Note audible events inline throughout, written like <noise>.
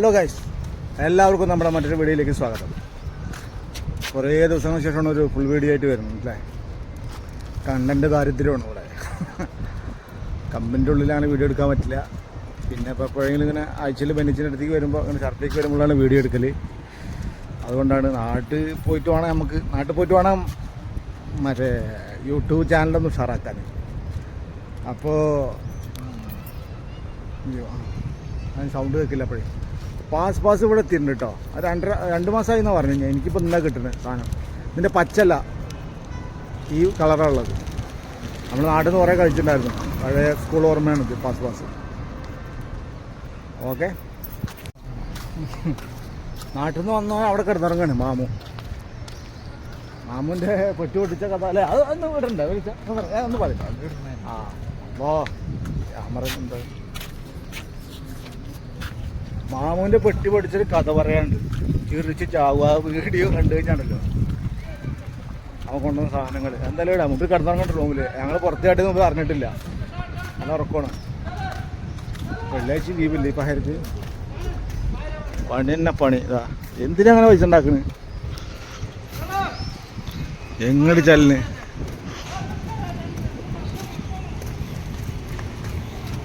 Hello guys എല്ലാവർക്കും നമ്മുടെ മറ്റൊരു വീഡിയോയിലേക്ക് സ്വാഗതം. കുറേ ദിവസങ്ങൾക്ക് ശേഷമാണ് ഒരു ഫുൾ വീഡിയോ ആയിട്ട് വരുന്നത് അല്ലേ? കണ്ടന്റ് ദാരിദ്ര്യമാണ് ഇവിടെ. കമ്പനിന്റെ ഉള്ളിലാണ് വീഡിയോ എടുക്കാൻ പറ്റില്ല. പിന്നെ ഇപ്പോൾ എപ്പോഴെങ്കിലും ഇങ്ങനെ ആഴ്ചയിൽ ബെനിച്ചിന്റെ അടുത്തേക്ക് വരുമ്പോൾ അങ്ങനെ ഷർട്ടേക്ക് വരുമ്പോഴാണ് വീഡിയോ എടുക്കൽ അതുകൊണ്ടാണ് നാട്ടിൽ പോയിട്ട് വേണം നമുക്ക് നാട്ടിൽ പോയിട്ട് വേണം മറ്റേ യൂട്യൂബ് ചാനലൊന്ന് ഉഷാറാക്കാൻ. അപ്പോൾ സൗണ്ട് കേൾക്കില്ല അപ്പോഴേ. പാസ് പാസ് ഇവിടെ എത്തിയിട്ടുണ്ട് കേട്ടോ അത് രണ്ടര രണ്ട് മാസമായി എന്നാണ് പറഞ്ഞു കഴിഞ്ഞാൽ എനിക്കിപ്പോൾ ഇന്നാ കിട്ടുന്നത് സാധനം. ഇതിന്റെ പച്ചല്ല ഈ കളറാണ് നമ്മൾ നാട്ടിൽ നിന്ന് കുറേ കഴിച്ചിട്ടുണ്ടായിരുന്നു. പഴയ സ്കൂൾ ഓർമ്മയാണ് ഇത് പാസ് പാസ് ഓക്കെ നാട്ടിൽ നിന്ന് വന്നാൽ അവിടെ കിടന്നിറങ്ങാണ് മാമു. മാമുന്റെ പെട്ടി പൊട്ടിച്ച കഥ അല്ലേ? അത് ഒന്ന് വിടണ്ടേ വിളിച്ച. ഒന്ന് പറയാം ആ അപ്പോൾ ക്യാമറ മാമുവിന്റെ പെട്ടി പഠിച്ചൊരു കഥ പറയാനുണ്ട്. ചിരിച്ച് ചാവുക വീഡിയോ കണ്ടു കഴിഞ്ഞാണല്ലോ. അവൻ കൊണ്ടുവന്ന സാധനങ്ങൾ എന്തായാലും ഇടാം. മുമ്പിൽ കിടന്നിറങ്ങണ്ട റൂമിൽ ഞങ്ങൾ പുറത്തായിട്ട് മുമ്പ് അറിഞ്ഞിട്ടില്ല. നല്ല ഉറക്കമാണ് വെള്ളിയാഴ്ച ലീവില്ല ഇപ്പം ഹരിത് പണി തന്നെ പണി. ഇതാ. എന്തിനാ അങ്ങനെ പൈസ ഉണ്ടാക്കണ്? എങ്ങോട്ട് ചല്ലിന്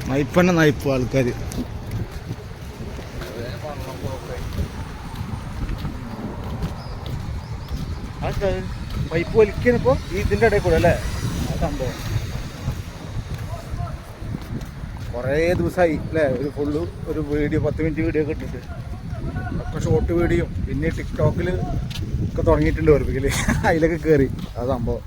നയിപ്പന്നെ നയിപ്പ് ആൾക്കാർ പൈപ്പ് വലിക്കണിപ്പോ ഈ ഇടയിൽ കൂടെ അല്ലേ? സംഭവം. കുറേ ദിവസമായി അല്ലേ? ഒരു ഫുള്ള് ഒരു വീഡിയോ പത്ത് മിനിറ്റ് വീഡിയോ ഒക്കെ ഇട്ടിട്ട്. ഒക്കെ ഷോർട്ട് വീഡിയോ. പിന്നെ ടിക്ടോക്കിൽ ഒക്കെ തുടങ്ങിയിട്ടുണ്ട് ഓർപ്പിക്കൽ <laughs> അതിലൊക്കെ കയറി ആ സംഭവം.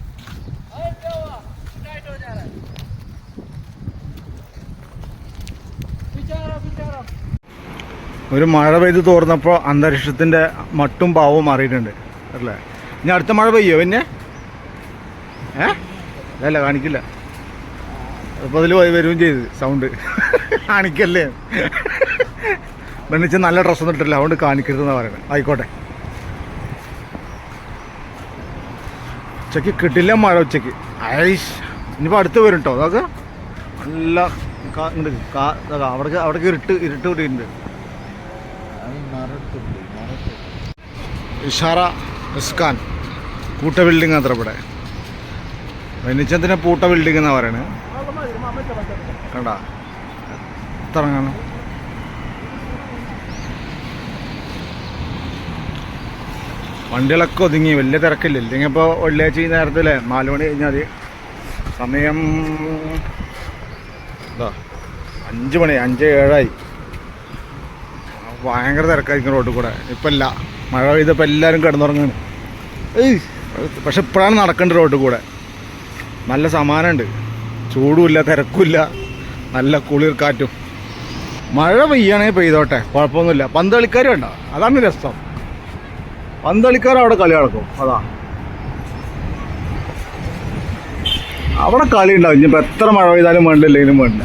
ഒരു മഴ പെയ്ത് തോർന്നപ്പോൾ അന്തരീക്ഷത്തിന്റെ മട്ടും പാവവും മാറിയിട്ടുണ്ട്. അല്ലേ? ഇനി അടുത്ത മഴ പെയ്യോ പിന്നെ? ഏ? അല്ല കാണിക്കില്ല. അപ്പോൾ അതിൽ വരികയും ചെയ്ത് സൗണ്ട് <laughs> കാണിക്കല്ലേ? പെണ്ണിച്ച് നല്ല ഡ്രസ്സൊന്നും ഇട്ടില്ല അതുകൊണ്ട് കാണിക്കരുതെന്നാണ് പറയുന്നത്. ആയിക്കോട്ടെ. ഉച്ചയ്ക്ക് കിട്ടില്ല മഴ ഉച്ചയ്ക്ക്. ഐഷ് ഇനിയിപ്പോൾ അടുത്ത് വരും കേട്ടോ അതൊക്കെ നല്ല അവിടെ അവിടെ ഇരുട്ട് ഇരുട്ട് കൂടിയിട്ടുണ്ട്. ഇഷാറ ഇസ്കാൻ കൂട്ട ബിൽഡിംഗ് അത്ര ഇവിടെ വെനിച്ചത്തിനെ പൂട്ട ബിൽഡിംഗ് എന്നാ പറയണേ. കണ്ട? എത്ര കാണും വണ്ടികളൊക്കെ ഒതുങ്ങി വലിയ തിരക്കില്ല. ഇല്ലെങ്കിൽ ഇപ്പോൾ വെള്ളിയാഴ്ച ഈ നേരത്തില്ലേ നാല് മണി കഴിഞ്ഞാൽ സമയം എന്താ അഞ്ച് മണി അഞ്ച് ഏഴായി. ഭയങ്കര തിരക്കായിരിക്കും റോഡിൽ കൂടെ. ഇപ്പം ഇല്ല മഴ പെയ്തപ്പോൾ എല്ലാവരും കിടന്നുറങ്ങാണ്. ഏയ് പക്ഷെ ഇപ്പോഴാണ് നടക്കേണ്ട റോഡ് കൂടെ. നല്ല സമാനമുണ്ട്. ചൂടുമില്ല തിരക്കുമില്ല. നല്ല കുളിർ കാറ്റും. മഴ പെയ്യാണെങ്കിൽ പെയ്തോട്ടെ കുഴപ്പമൊന്നുമില്ല. പന്ത് കളിക്കാർ വേണ്ട അതാണ് രസം. പന്ത് കളിക്കാർ അവിടെ കളി നടക്കും. അതാ. അവിടെ കളി ഉണ്ടാവും. ഇനിയിപ്പോൾ എത്ര മഴ പെയ്താലും വേണ്ടില്ലെങ്കിലും വേണ്ട.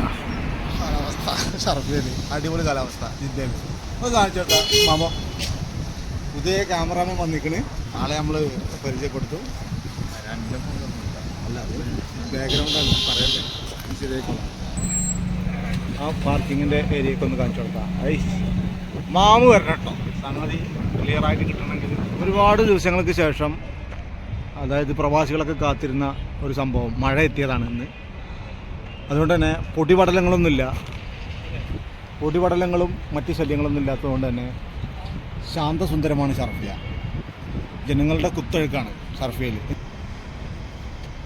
അടിപൊളി കാലാവസ്ഥ. ഒന്ന് കാണിച്ചോട്ടാ മാമോ? പുതിയ ക്യാമറാമാൻ വന്നിക്കണ് ആളെ നമ്മൾ പരിചയപ്പെടുത്തു. ആ പാർക്കിങ്ങിന്റെ ഏരിയയൊക്കെ ഒന്ന് കാണിച്ചു കൊടുക്കാം. ഐ മാമു വരണം കേട്ടോ. സംഗതി ക്ലിയർ ആയിട്ട് കിട്ടണമെങ്കിൽ ഒരുപാട് ദിവസങ്ങൾക്ക് ശേഷം അതായത് പ്രവാസികളൊക്കെ കാത്തിരുന്ന ഒരു സംഭവം മഴ എത്തിയതാണ് ഇന്ന്. അതുകൊണ്ട് തന്നെ പൊടിപടലങ്ങളൊന്നുമില്ല. പൊടിപടലങ്ങളും മറ്റ് ശല്യങ്ങളൊന്നും ഇല്ലാത്തതുകൊണ്ട് തന്നെ ശാന്തസുന്ദരമാണ് ഷർഫിയ. ജനങ്ങളുടെ കുത്തൊഴുക്കാണ് ഷർഫിയയിൽ.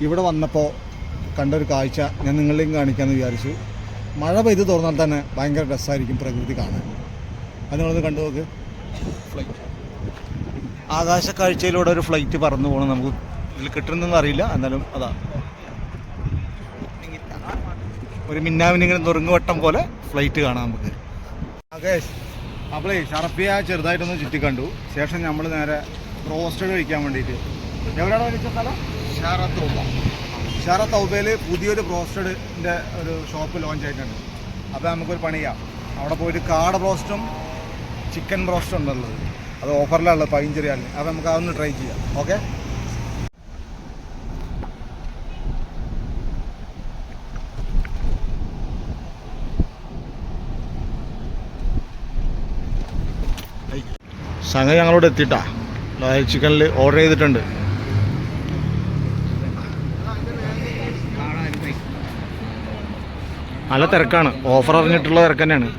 ഇവിടെ വന്നപ്പോൾ കണ്ടൊരു കാഴ്ച ഞാൻ നിങ്ങളെയും കാണിക്കാമെന്ന് വിചാരിച്ചു. മഴ പെയ്ത് തുറന്നാൽ തന്നെ ഭയങ്കര രസമായിരിക്കും പ്രകൃതി കാണാൻ. അത് നിങ്ങളൊന്ന് കണ്ടു നോക്ക്. ഫ്ലൈറ്റ് ആകാശ കാഴ്ചയിലൂടെ ഒരു ഫ്ലൈറ്റ് പറന്നു പോകണം നമുക്ക് ഇതിൽ കിട്ടുന്നതെന്ന് അറിയില്ല. എന്നാലും അതാ. ഒരു മിന്നാമിനിങ്ങനെ നുറുങ്ങുവട്ടം പോലെ ഫ്ലൈറ്റ് കാണാം നമുക്ക്. അപ്പോളേ ഷറപ്പിയ ചെറുതായിട്ടൊന്ന് ചുറ്റി കണ്ടു. ശേഷം നമ്മൾ നേരെ റോസ്റ്റഡ് കഴിക്കാൻ വേണ്ടിയിട്ട്. എവിടെയാണ് വിളിച്ച സ്ഥലം? ഷാറത്തൗബ. ഷാറത്തൗബയിൽ പുതിയൊരു ബ്രോസ്റ്റഡിന്റെ ഒരു ഷോപ്പ് ലോഞ്ച് ആയിട്ടുണ്ട്. അപ്പോൾ നമുക്കൊരു പണി ചെയ്യാം. അവിടെ പോയിട്ട് കാട ബ്രോസ്റ്റും ചിക്കൻ ബ്രോസ്റ്റും ഉണ്ടല്ലോ. അത് ഓഫറിലാണുള്ളത് പതിനഞ്ച് റിയാലിന് അപ്പോൾ നമുക്ക് അതൊന്ന് ട്രൈ ചെയ്യാം. ഓക്കെ സംഗതി ഞങ്ങളോട് എത്തിയിട്ടാ. ചിക്കനിൽ ഓർഡർ ചെയ്തിട്ടുണ്ട്. നല്ല തിരക്കാണ്. ഓഫർ അറിഞ്ഞിട്ടുള്ള തിരക്ക് തന്നെയാണ്.